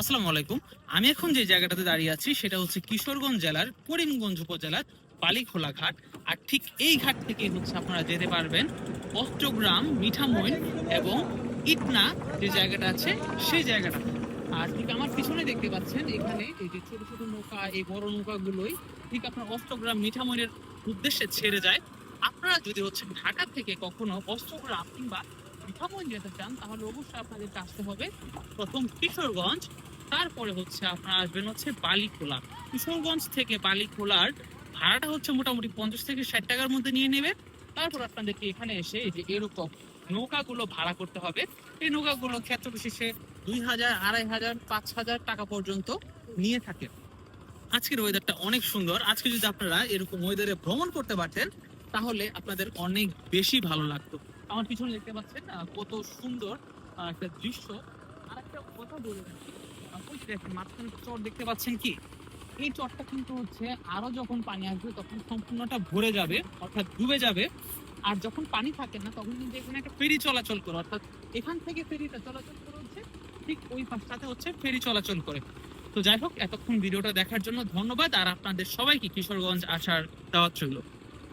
আসসালামু আলাইকুম। আমি এখন যে জায়গাটাতে দাঁড়িয়ে আছি, সেটা হচ্ছে কিশোরগঞ্জ জেলার করিমগঞ্জ উপজেলার বালিখোলা ঘাট। আর ঠিক এই ঘাট থেকে হচ্ছে আপনারা যেতে পারবেন অষ্টগ্রাম, মিঠামইন এবং ইটনা যে জায়গাটা আছে, সেই জায়গাটা। আর ঠিক আমার পিছনে দেখতে পাচ্ছেন, এখানে এই যে ছোট ছোট নৌকা, এই বড় নৌকাগুলোই ঠিক আপনার অষ্টগ্রাম, মিঠামইনের উদ্দেশ্যে ছেড়ে যায়। আপনারা যদি হচ্ছে ঢাকা থেকে কখনো অষ্টগ্রাম কিংবা মিঠামইন যেতে চান তাহলে অবশ্যই আপনাদেরকে আসতে হবে। প্রথম কিশোরগঞ্জ, তারপরে হচ্ছে আপনারা আসবেন হচ্ছে বালিখোলা। কিশোরগঞ্জ থেকে বালিখোলার ভাড়াটা হচ্ছে মোটামুটি পঞ্চাশ থেকে ষাট টাকার মধ্যে নিয়ে নেবে তারপর আপনাদেরকে এখানে এসে যে এরকম নৌকাগুলো ভাড়া করতে হবে। এই নৌকাগুলো ক্ষেত্র বিশেষে দুই হাজার, আড়াই হাজার, পাঁচ হাজার টাকা পর্যন্ত নিয়ে থাকে আজকের ওয়েদারটা অনেক সুন্দর। আজকে যদি আপনারা এরকম ওয়েদারে ভ্রমণ করতে পারতেন, তাহলে আপনাদের অনেক বেশি ভালো লাগতো। আমার পিছনে দেখতে পাচ্ছেন কত সুন্দর একটা দৃশ্য। আর একটা কথা বলে রাখি দেখেন মাঝখানে চর দেখতে পাচ্ছেন কি? এই চরটা কিন্তু হচ্ছে, আরও যখন পানি আসবে তখন সম্পূর্ণটা ভরে যাবে, অর্থাৎ ডুবে যাবে। আর যখন পানি থাকে না, তখন কিন্তু এখানে একটা ফেরি চলাচল করে, অর্থাৎ এখান থেকে ফেরিটা চলাচল করে হচ্ছে, ঠিক ওই পাশটাতে হচ্ছে ফেরি চলাচল করে। তো যাই হোক, এতক্ষণ ভিডিওটা দেখার জন্য ধন্যবাদ, আর আপনাদের সবাইকে কিশোরগঞ্জ আসার দাওয়াত রইল।